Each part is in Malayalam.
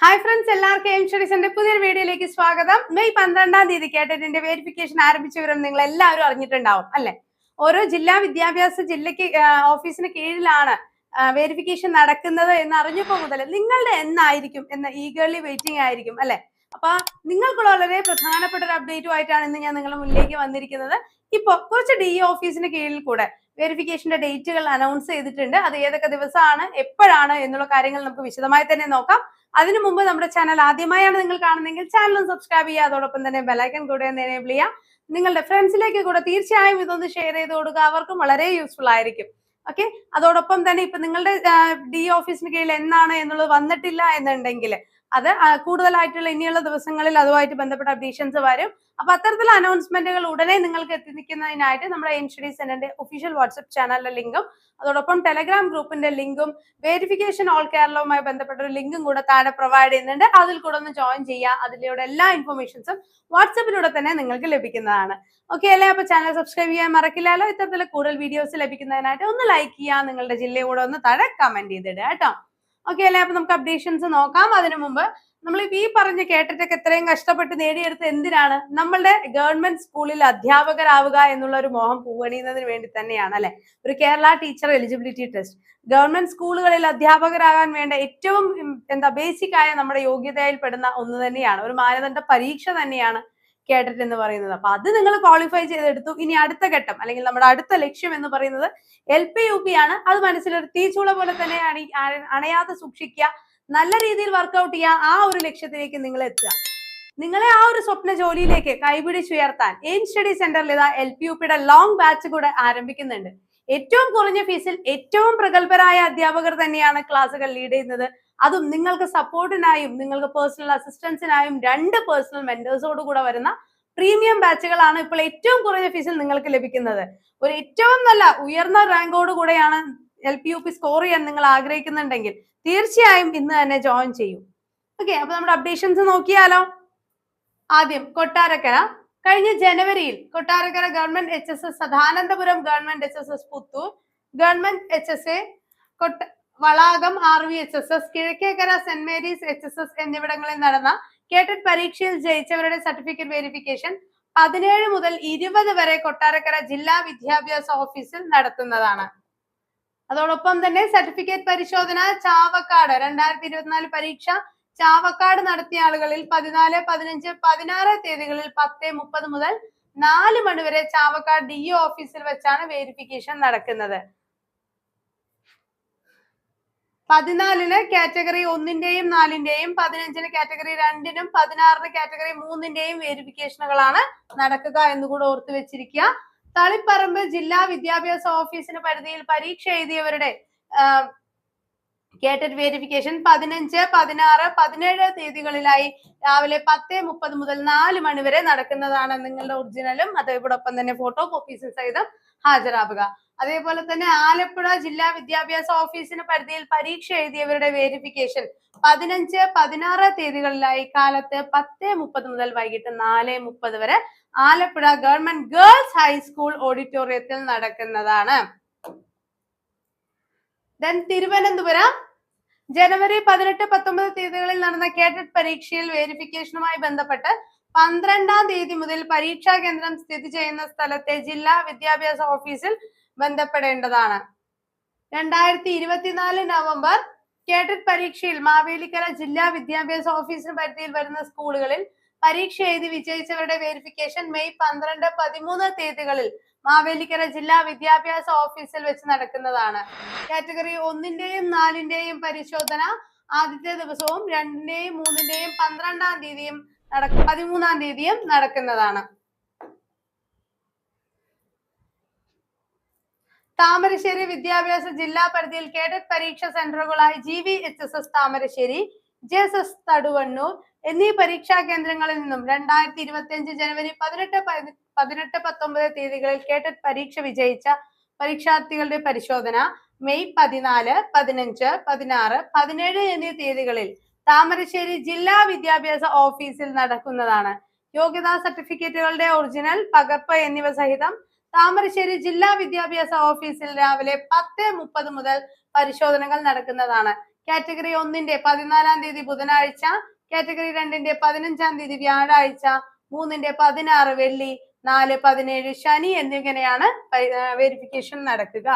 ഹായ് ഫ്രണ്ട്സ് എല്ലാവർക്കും എം പുതിയൊരു വീഡിയോയിലേക്ക് സ്വാഗതം. മെയ് പന്ത്രണ്ടാം തീയതി കേട്ടതിന്റെ വെരിഫിക്കേഷൻ ആരംഭിച്ച വിവരം നിങ്ങൾ എല്ലാവരും അറിഞ്ഞിട്ടുണ്ടാവും അല്ലെ? ഓരോ ജില്ലാ വിദ്യാഭ്യാസ ജില്ലയ്ക്ക് ഓഫീസിന് കീഴിലാണ് വെരിഫിക്കേഷൻ നടക്കുന്നത് എന്ന് അറിഞ്ഞപ്പോൾ മുതൽ നിങ്ങളുടെ എന്നായിരിക്കും എന്ന ഈഗർലി വെയിറ്റിംഗ് ആയിരിക്കും അല്ലെ? അപ്പൊ നിങ്ങൾക്കുള്ള വളരെ പ്രധാനപ്പെട്ട ഒരു അപ്ഡേറ്റുമായിട്ടാണ് ഇന്ന് ഞാൻ നിങ്ങളുടെ മുന്നിലേക്ക് വന്നിരിക്കുന്നത്. ഇപ്പൊ കുറച്ച് ഡി ഓഫീസിന് കീഴിൽ കൂടെ വെരിഫിക്കേഷന്റെ ഡേറ്റുകൾ അനൗൺസ് ചെയ്തിട്ടുണ്ട്. അത് ഏതൊക്കെ ദിവസമാണ് എപ്പോഴാണ് എന്നുള്ള കാര്യങ്ങൾ നമുക്ക് വിശദമായി തന്നെ നോക്കാം. അതിനു മുമ്പ് നമ്മുടെ ചാനൽ ആദ്യമായാണ് നിങ്ങൾ കാണുന്നതെങ്കിൽ ചാനൽ സബ്സ്ക്രൈബ് ചെയ്യുക. അതോടൊപ്പം തന്നെ ബെലൈക്കൺ കൂടെ ഒന്ന് എനേബിൾ ചെയ്യുക. നിങ്ങളുടെ ഫ്രണ്ട്സിലേക്ക് കൂടെ തീർച്ചയായും ഇതൊന്ന് ഷെയർ ചെയ്ത് കൊടുക്കുക. അവർക്കും വളരെ യൂസ്ഫുൾ ആയിരിക്കും. ഓക്കെ അതോടൊപ്പം തന്നെ ഇപ്പൊ നിങ്ങളുടെ ഡി ഓഫീസിന് കീഴിൽ എന്നാണ് എന്നുള്ളത് വന്നിട്ടില്ല എന്നുണ്ടെങ്കിൽ അത് കൂടുതലായിട്ടുള്ള ഇനിയുള്ള ദിവസങ്ങളിൽ അതുമായിട്ട് ബന്ധപ്പെട്ട അപ്ഡേഷൻസ് വരും. അപ്പൊ അത്തരത്തിലുള്ള അനൗൺസ്മെന്റുകൾ ഉടനെ നിങ്ങൾക്ക് എത്തിക്കുന്നതിനായിട്ട് നമ്മുടെ എയിം സ്റ്റഡി സെന്ററിന്റെ ഒഫീഷ്യൽ വാട്സ്ആപ്പ് ചാനലിലെ ലിങ്കും അതോടൊപ്പം ടെലഗ്രാം ഗ്രൂപ്പിന്റെ ലിങ്കും വെരിഫിക്കേഷൻ ഓൾ കേരളവുമായി ബന്ധപ്പെട്ട ഒരു ലിങ്കും കൂടെ താഴെ പ്രൊവൈഡ് ചെയ്യുന്നുണ്ട്. അതിൽ കൂടെ ഒന്ന് ജോയിൻ ചെയ്യുക. അതിലൂടെ എല്ലാ ഇൻഫർമേഷൻസും വാട്സപ്പിലൂടെ തന്നെ നിങ്ങൾക്ക് ലഭിക്കുന്നതാണ്. ഓക്കെ അല്ലേ? അപ്പൊ ചാനൽ സബ്സ്ക്രൈബ് ചെയ്യാൻ മറക്കില്ലല്ലോ. ഇത്തരത്തിലുള്ള കൂടുതൽ വീഡിയോസ് ലഭിക്കുന്നതിനായിട്ട് ഒന്ന് ലൈക്ക് ചെയ്യുക. നിങ്ങളുടെ ജില്ലയോടെ ഒന്ന് താഴെ കമന്റ് ചെയ്തിടുക കേട്ടോ. ഓക്കെ അല്ലേ? അപ്പൊ നമുക്ക് അപ്ഡേഷൻസ് നോക്കാം. അതിനു മുമ്പ് നമ്മൾ ഈ പറഞ്ഞ കേട്ടിട്ടൊക്കെ ഇത്രയും കഷ്ടപ്പെട്ട് നേടിയെടുത്ത് എന്തിനാണ്? നമ്മളുടെ ഗവൺമെന്റ് സ്കൂളിൽ അധ്യാപകരാവുക എന്നുള്ള ഒരു മോഹം പൂവണിയുന്നതിന് വേണ്ടി തന്നെയാണ് അല്ലെ? ഒരു Kerala teacher eligibility test government സ്കൂളുകളിൽ അധ്യാപകരാകാൻ വേണ്ട ഏറ്റവും എന്താ ബേസിക് ആയ നമ്മുടെ യോഗ്യതയിൽ പെടുന്ന ഒന്ന് തന്നെയാണ്. ഒരു മാനദണ്ഡ പരീക്ഷ തന്നെയാണ് കേട്ടിട്ട് എന്ന് പറയുന്നത്. അപ്പൊ അത് നിങ്ങൾ ക്വാളിഫൈ ചെയ്തെടുത്തു. ഇനി അടുത്ത ഘട്ടം അല്ലെങ്കിൽ നമ്മുടെ അടുത്ത ലക്ഷ്യം എന്ന് പറയുന്നത് എൽ പി യു പി ആണ്. അത് മനസ്സിലൊരു തീച്ചൂള പോലെ തന്നെ അണി അണയാതെ സൂക്ഷിക്കുക. നല്ല രീതിയിൽ വർക്കൗട്ട് ചെയ്യുക. ആ ഒരു ലക്ഷ്യത്തിലേക്ക് നിങ്ങൾ എത്തുക. നിങ്ങളെ ആ ഒരു സ്വപ്ന ജോലിയിലേക്ക് കൈപിടിച്ചുയർത്താൻ എയിം സ്റ്റഡി സെന്ററിൽ ഇതാ എൽ പി യു പിയുടെ ലോങ് ബാച്ച് കൂടെ ആരംഭിക്കുന്നുണ്ട്. ഏറ്റവും കുറഞ്ഞ ഫീസിൽ ഏറ്റവും പ്രഗത്ഭരായ അധ്യാപകർ തന്നെയാണ് ക്ലാസ്സുകൾ ലീഡ് ചെയ്യുന്നത്. അതും നിങ്ങൾക്ക് സപ്പോർട്ടിനായും നിങ്ങൾക്ക് പേഴ്സണൽ അസിസ്റ്റൻസിനായും രണ്ട് പേഴ്സണൽ മെന്റേഴ്സോട് കൂടെ വരുന്ന പ്രീമിയം ബാച്ചുകളാണ് ഇപ്പോൾ ഏറ്റവും കുറഞ്ഞ ഫീസിൽ നിങ്ങൾക്ക് ലഭിക്കുന്നത്. ഒരു ഏറ്റവും നല്ല ഉയർന്ന റാങ്കോട് കൂടെയാണ് L P U P score ചെയ്യാൻ നിങ്ങൾ ആഗ്രഹിക്കുന്നുണ്ടെങ്കിൽ തീർച്ചയായും ഇന്ന് തന്നെ ജോയിൻ ചെയ്യും. ഓക്കെ അപ്പൊ നമ്മുടെ അപ്ഡേഷൻസ് നോക്കിയാലോ? ആദ്യം കൊട്ടാരക്കര. കഴിഞ്ഞ ജനുവരിയിൽ Kottarakkara government H S S Sadanandapuram government H S S Puthur. Government H S A Kottavalakam R V H S S Kizhakkekara saint Mary's H S S എന്നിവിടങ്ങളിൽ നടന്ന കേട്ടറ്റ് പരീക്ഷയിൽ ജയിച്ചവരുടെ സർട്ടിഫിക്കറ്റ് വെരിഫിക്കേഷൻ പതിനേഴ് മുതൽ ഇരുപത് വരെ കൊട്ടാരക്കര ജില്ലാ വിദ്യാഭ്യാസ ഓഫീസിൽ നടത്തുന്നതാണ്. അതോടൊപ്പം തന്നെ സർട്ടിഫിക്കറ്റ് പരിശോധന ചാവക്കാട് രണ്ടായിരത്തി ഇരുപത്തിനാല് പരീക്ഷ ചാവക്കാട് നടത്തിയ ആളുകളിൽ പതിനാല് പതിനഞ്ച് പതിനാറ് തീയതികളിൽ പത്ത് മുപ്പത് മുതൽ നാല് മണിവരെ ചാവക്കാട് ഡി ഓഫീസിൽ വെച്ചാണ് വെരിഫിക്കേഷൻ നടക്കുന്നത്. പതിനാലിന് കാറ്റഗറി ഒന്നിന്റെയും നാലിന്റെയും പതിനഞ്ചിന് കാറ്റഗറി രണ്ടിനും പതിനാറിന് കാറ്റഗറി മൂന്നിന്റെയും വേരിഫിക്കേഷനുകളാണ് നടക്കുക എന്ന് എന്നുകൂടെ ഓർത്തു വെച്ചിരിക്കുക. തളിപ്പറമ്പ് ജില്ലാ വിദ്യാഭ്യാസ ഓഫീസിന് പരിധിയിൽ പരീക്ഷ എഴുതിയവരുടെ കേട്ടറ്റ് വെരിഫിക്കേഷൻ പതിനഞ്ച് പതിനാറ് പതിനേഴ് തീയതികളിലായി രാവിലെ പത്ത് മുപ്പത് മുതൽ നാല് മണി വരെ നടക്കുന്നതാണ് നിങ്ങളുടെ ഒറിജിനലും അതോടൊപ്പം തന്നെ ഫോട്ടോ കോപ്പീസും സഹിതം ഹാജരാവുക. അതേപോലെ തന്നെ ആലപ്പുഴ ജില്ലാ വിദ്യാഭ്യാസ ഓഫീസിന് പരിധിയിൽ പരീക്ഷ എഴുതിയവരുടെ വെരിഫിക്കേഷൻ പതിനഞ്ച് പതിനാറ് തീയതികളിലായി കാലത്ത് പത്ത് മുപ്പത് മുതൽ വൈകിട്ട് നാല് മുപ്പത് വരെ ആലപ്പുഴ ഗവൺമെന്റ് ഗേൾസ് ഹൈസ്കൂൾ ഓഡിറ്റോറിയത്തിൽ നടക്കുന്നതാണ്. ദെൻ തിരുവനന്തപുരം ജനുവരി പതിനെട്ട് പത്തൊമ്പത് തീയതികളിൽ നടന്ന കേഡറ്റ് പരീക്ഷയിൽ വേരിഫിക്കേഷനുമായി ബന്ധപ്പെട്ട് പന്ത്രണ്ടാം തീയതി മുതൽ പരീക്ഷാ കേന്ദ്രം സ്ഥിതി ചെയ്യുന്ന സ്ഥലത്തെ ജില്ലാ വിദ്യാഭ്യാസ ഓഫീസിൽ ബന്ധപ്പെടേണ്ടതാണ്. രണ്ടായിരത്തി ഇരുപത്തിനാല് നവംബർ കേഡറ്റ് പരീക്ഷയിൽ മാവേലിക്കര ജില്ലാ വിദ്യാഭ്യാസ ഓഫീസിന് പരിധിയിൽ വരുന്ന സ്കൂളുകളിൽ പരീക്ഷ എഴുതി വിജയിച്ചവരുടെ വെരിഫിക്കേഷൻ മെയ് പന്ത്രണ്ട് പതിമൂന്ന് തീയതികളിൽ മാവേലിക്കര ജില്ലാ വിദ്യാഭ്യാസ ഓഫീസിൽ വെച്ച് നടക്കുന്നതാണ്. കാറ്റഗറി ഒന്നിന്റെയും നാലിന്റെയും പരിശോധന ആദ്യത്തെ ദിവസവും രണ്ടിന്റെയും മൂന്നിന്റെയും പന്ത്രണ്ടാം തീയതിയും നടക്കും പതിമൂന്നാം തീയതിയും നടക്കുന്നതാണ്. താമരശ്ശേരി വിദ്യാഭ്യാസ ജില്ലാ പരിധിയിൽ കേഡറ്റ് പരീക്ഷ സെന്ററുകളായി G V H S S Thamarassery J S S Thaduvannur എന്നീ പരീക്ഷാ കേന്ദ്രങ്ങളിൽ നിന്നും രണ്ടായിരത്തി ഇരുപത്തി അഞ്ച് ജനുവരി പതിനെട്ട് പതി- പതിനെട്ട് പത്തൊമ്പത് തീയതികളിൽ കേട്ടറ്റ് പരീക്ഷ വിജയിച്ച പരീക്ഷാർത്ഥികളുടെ പരിശോധന മെയ് പതിനാല് പതിനഞ്ച് പതിനാറ് പതിനേഴ് എന്നീ തീയതികളിൽ താമരശ്ശേരി ജില്ലാ വിദ്യാഭ്യാസ ഓഫീസിൽ നടക്കുന്നതാണ്. യോഗ്യതാ സർട്ടിഫിക്കറ്റുകളുടെ ഒറിജിനൽ പകർപ്പ് എന്നിവ സഹിതം താമരശ്ശേരി ജില്ലാ വിദ്യാഭ്യാസ ഓഫീസിൽ രാവിലെ പത്ത് മുപ്പത് മുതൽ പരിശോധനകൾ നടക്കുന്നതാണ്. കാറ്റഗറി ഒന്നിന്റെ പതിനാലാം തീയതി ബുധനാഴ്ച കാറ്റഗറി രണ്ടിന്റെ പതിനഞ്ചാം തീയതി വ്യാഴാഴ്ച മൂന്നിന്റെ പതിനാറ് വെള്ളി നാല് പതിനേഴ് ശനി എന്നിങ്ങനെയാണ് വെരിഫിക്കേഷൻ നടക്കുക.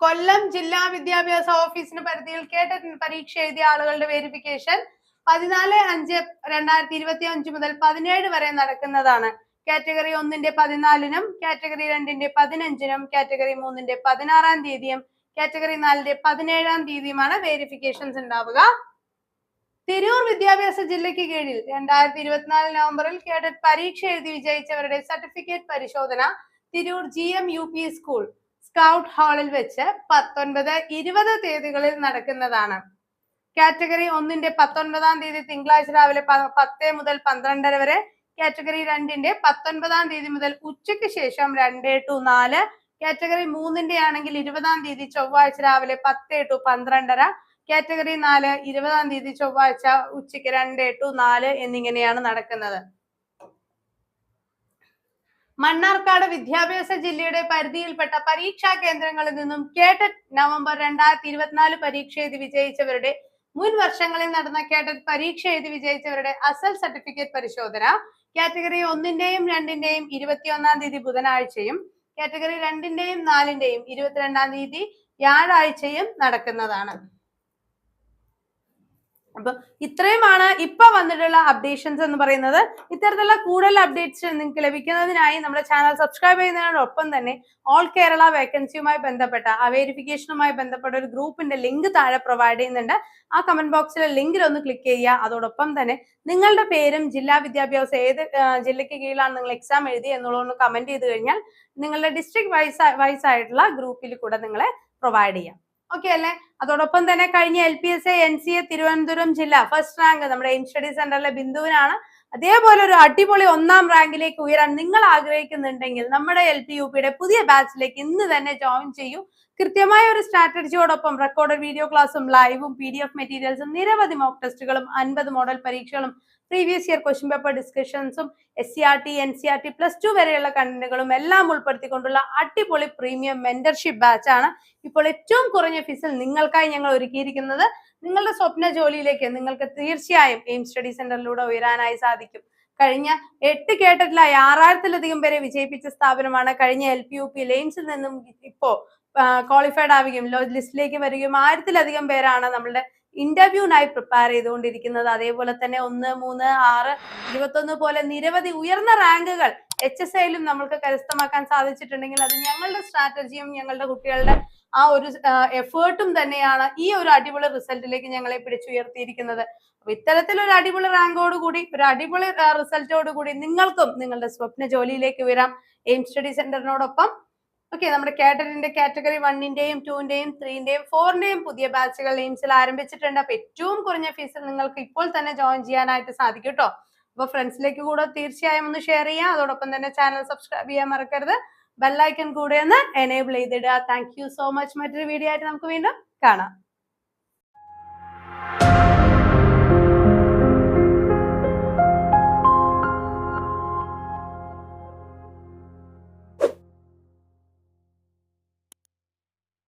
കൊല്ലം ജില്ലാ വിദ്യാഭ്യാസ ഓഫീസിന് പരിധിയിൽ കേട്ട പരീക്ഷ എഴുതിയ ആളുകളുടെ വെരിഫിക്കേഷൻ പതിനാല് അഞ്ച് രണ്ടായിരത്തി ഇരുപത്തി അഞ്ച് മുതൽ പതിനേഴ് വരെ നടക്കുന്നതാണ്. കാറ്റഗറി ഒന്നിന്റെ പതിനാലിനും കാറ്റഗറി രണ്ടിന്റെ പതിനഞ്ചിനും കാറ്റഗറി മൂന്നിന്റെ പതിനാറാം തീയതിയും കാറ്റഗറി നാലിന്റെ പതിനേഴാം തീയതിയുമാണ് വെരിഫിക്കേഷൻസ് ഉണ്ടാവുക. തിരൂർ വിദ്യാഭ്യാസ ജില്ലയ്ക്ക് കീഴിൽ രണ്ടായിരത്തി ഇരുപത്തിനാല് നവംബറിൽ കേഡറ്റ് പരീക്ഷ എഴുതി വിജയിച്ചവരുടെ സർട്ടിഫിക്കറ്റ് പരിശോധന Tirur G M U P school scout ഹാളിൽ വെച്ച് പത്തൊൻപത് ഇരുപത് തീയതികളിൽ നടക്കുന്നതാണ്. കാറ്റഗറി ഒന്നിന്റെ പത്തൊൻപതാം തീയതി തിങ്കളാഴ്ച രാവിലെ പത്ത് മുതൽ പന്ത്രണ്ടര വരെ കാറ്റഗറി രണ്ടിന്റെ പത്തൊൻപതാം തീയതി മുതൽ ഉച്ചയ്ക്ക് ശേഷം രണ്ട് ടു നാല് കാറ്റഗറി മൂന്നിന്റെ ആണെങ്കിൽ ഇരുപതാം തീയതി ചൊവ്വാഴ്ച രാവിലെ പത്ത് ടു പന്ത്രണ്ടര കാറ്റഗറി നാല് ഇരുപതാം തീയതി ചൊവ്വാഴ്ച ഉച്ചയ്ക്ക് രണ്ട് ടു നാല് എന്നിങ്ങനെയാണ് നടക്കുന്നത്. മണ്ണാർക്കാട് വിദ്യാഭ്യാസ ജില്ലയുടെ പരിധിയിൽപ്പെട്ട പരീക്ഷാ കേന്ദ്രങ്ങളിൽ നിന്നും കേട്ടറ്റ് നവംബർ രണ്ടായിരത്തി ഇരുപത്തിനാല് പരീക്ഷ എഴുതി വിജയിച്ചവരുടെ മുൻ വർഷങ്ങളിൽ നടന്ന കേട്ടറ്റ് പരീക്ഷ എഴുതി വിജയിച്ചവരുടെ അസൽ സർട്ടിഫിക്കറ്റ് പരിശോധന കാറ്റഗറി ഒന്നിന്റെയും രണ്ടിന്റെയും ഇരുപത്തിയൊന്നാം തീയതി ബുധനാഴ്ചയും കാറ്റഗറി രണ്ടിന്റെയും നാലിന്റെയും ഇരുപത്തിരണ്ടാം തീയതി വ്യാഴാഴ്ചയും നടക്കുന്നതാണ്. അപ്പൊ ഇത്രയുമാണ് ഇപ്പൊ വന്നിട്ടുള്ള അപ്ഡേഷൻസ് എന്ന് പറയുന്നത്. ഇത്തരത്തിലുള്ള കൂടുതൽ അപ്ഡേറ്റ്സ് നിങ്ങൾക്ക് ലഭിക്കുന്നതിനായി നമ്മുടെ ചാനൽ സബ്സ്ക്രൈബ് ചെയ്യുന്നതിനോടൊപ്പം തന്നെ ഓൾ കേരള വേക്കൻസിയുമായി ബന്ധപ്പെട്ട ആ വെരിഫിക്കേഷനുമായി ബന്ധപ്പെട്ട ഒരു ഗ്രൂപ്പിന്റെ ലിങ്ക് താഴെ പ്രൊവൈഡ് ചെയ്യുന്നുണ്ട്. ആ കമന്റ് ബോക്സിലെ ലിങ്കിൽ ഒന്ന് ക്ലിക്ക് ചെയ്യുക. അതോടൊപ്പം തന്നെ നിങ്ങളുടെ പേരും ജില്ലാ വിദ്യാഭ്യാസം ഏത് ജില്ലയ്ക്ക് കീഴിലാണ് നിങ്ങൾ എക്സാം എഴുതി എന്നുള്ളതൊന്ന് കമന്റ് ചെയ്ത് കഴിഞ്ഞാൽ നിങ്ങളുടെ ഡിസ്ട്രിക്ട് വൈസ് വൈസ് ആയിട്ടുള്ള ഗ്രൂപ്പിൽ കൂടെ നിങ്ങളെ പ്രൊവൈഡ് ചെയ്യാം. ഓക്കെ അല്ലേ? അതോടൊപ്പം തന്നെ കഴിഞ്ഞ L P S A N C A Thiruvananthapuram ജില്ല ഫസ്റ്റ് റാങ്ക് നമ്മുടെ എയിം സ്റ്റഡി സെന്ററിലെ ബിന്ദുവിനാണ്. അതേപോലെ ഒരു അടിപൊളി ഒന്നാം റാങ്കിലേക്ക് ഉയരാൻ നിങ്ങൾ ആഗ്രഹിക്കുന്നുണ്ടെങ്കിൽ നമ്മുടെ എൽ പി യു പിയുടെ പുതിയ ബാച്ചിലേക്ക് ഇന്ന് തന്നെ ജോയിൻ ചെയ്യൂ. കൃത്യമായ ഒരു സ്ട്രാറ്റജിയോടൊപ്പം റെക്കോർഡഡ് വീഡിയോ ക്ലാസ്സും ലൈവും പി ഡി എഫ് മെറ്റീരിയൽസും നിരവധി മോക്ക് ടെസ്റ്റുകളും അൻപത് മോഡൽ പരീക്ഷകളും previous year question paper ഡിസ്കഷൻസും S C R T N C R T plus two വരെയുള്ള കണ്ടന്റുകളും എല്ലാം ഉൾപ്പെടുത്തിക്കൊണ്ടുള്ള അടിപൊളി പ്രീമിയം മെന്റർഷിപ്പ് ബാച്ച് ആണ്. ഇപ്പോൾ ഏറ്റവും കുറഞ്ഞ ഫീസിൽ നിങ്ങൾക്കായി ഞങ്ങൾ ഒരുക്കിയിരിക്കുന്നത് നിങ്ങളുടെ സ്വപ്ന ജോലിയിലേക്ക് നിങ്ങൾക്ക് തീർച്ചയായും എയിം സ്റ്റഡി സെന്ററിലൂടെ ഉയരാനായി സാധിക്കും. കഴിഞ്ഞ എട്ട് കേട്ടറ്റിലായി ആറായിരത്തിലധികം പേരെ വിജയിപ്പിച്ച സ്ഥാപനമാണ്. കഴിഞ്ഞ എൽ പി യു പി ലെയിംസിൽ നിന്നും ഇപ്പോ ക്വാളിഫൈഡ് ആവുകയും ലിസ്റ്റിലേക്ക് വരികയും ആയിരത്തിലധികം പേരാണ് നമ്മളുടെ ഇന്റർവ്യൂവിനായി പ്രിപ്പയർ ചെയ്തുകൊണ്ടിരിക്കുന്നത്. അതേപോലെ തന്നെ ഒന്ന് മൂന്ന് ആറ് ഇരുപത്തൊന്ന് പോലെ നിരവധി ഉയർന്ന റാങ്കുകൾ എച്ച് എസ് ഐയിലും നമ്മൾക്ക് കരസ്ഥമാക്കാൻ സാധിച്ചിട്ടുണ്ടെങ്കിൽ അത് ഞങ്ങളുടെ സ്ട്രാറ്റജിയും ഞങ്ങളുടെ കുട്ടികളുടെ ആ ഒരു എഫേർട്ടും തന്നെയാണ് ഈ ഒരു അടിപൊളി റിസൾട്ടിലേക്ക് ഞങ്ങളെ പിടിച്ചുയർത്തിയിരിക്കുന്നത്. അപ്പൊ ഇത്തരത്തിലൊരു അടിപൊളി റാങ്കോട് കൂടി ഒരു അടിപൊളി റിസൾട്ടോട് കൂടി നിങ്ങൾക്കും നിങ്ങളുടെ സ്വപ്ന ജോലിയിലേക്ക് വരാം. എയിം സ്റ്റഡി സെന്ററിനോടൊപ്പം ഓക്കെ നമ്മുടെ കാറ്ററിന്റെ കാറ്റഗറി വണ്ണിന്റെയും ടൂന്റെയും ത്രീന്റെയും ഫോറിന്റെയും പുതിയ ബാച്ചുകൾ എയിംസിൽ ആരംഭിച്ചിട്ടുണ്ട്. അപ്പൊ ഏറ്റവും കുറഞ്ഞ ഫീസിൽ നിങ്ങൾക്ക് ഇപ്പോൾ തന്നെ ജോയിൻ ചെയ്യാനായിട്ട് സാധിക്കും കേട്ടോ അപ്പൊ ഫ്രണ്ട്സിലേക്ക് കൂടെ തീർച്ചയായും ഒന്ന് ഷെയർ ചെയ്യാം. അതോടൊപ്പം തന്നെ ചാനൽ സബ്സ്ക്രൈബ് ചെയ്യാൻ മറക്കരുത്. ബെല്ലൈക്കൺ കൂടെ ഒന്ന് എനേബിൾ ചെയ്തിടുക. താങ്ക് യു സോ മച്ച് മറ്റൊരു വീഡിയോ ആയിട്ട് നമുക്ക് വീണ്ടും കാണാം.